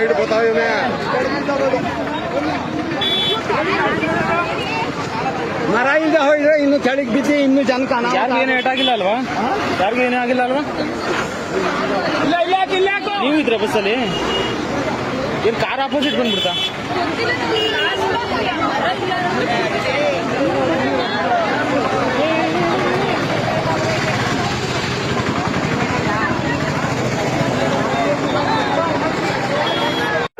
side ಗೊತ್ತಾವೆ ಮರ ಇಲ್ಲದೆ ಹೋಗಿದ್ರೆ ಇನ್ನು ಕೆಳಗೆ ಬಿದ್ದು ಇನ್ನು ಜನಕ್ಕೆ ಯಾರಿಗೇನು ಏಟ್ ಆಗಿಲ್ಲ ಅಲ್ವಾ ಯಾರಿಗೂ ಏನೂ ಆಗಿಲ್ಲ ಅಲ್ವಾ ನೀವು ಇದ್ರೆ ಬಸ್ಸಲ್ಲಿ ಏನು ಕಾರ್ ಆಪೋಸಿಟ್ ಬಂದ್ಬಿಡ್ತಾ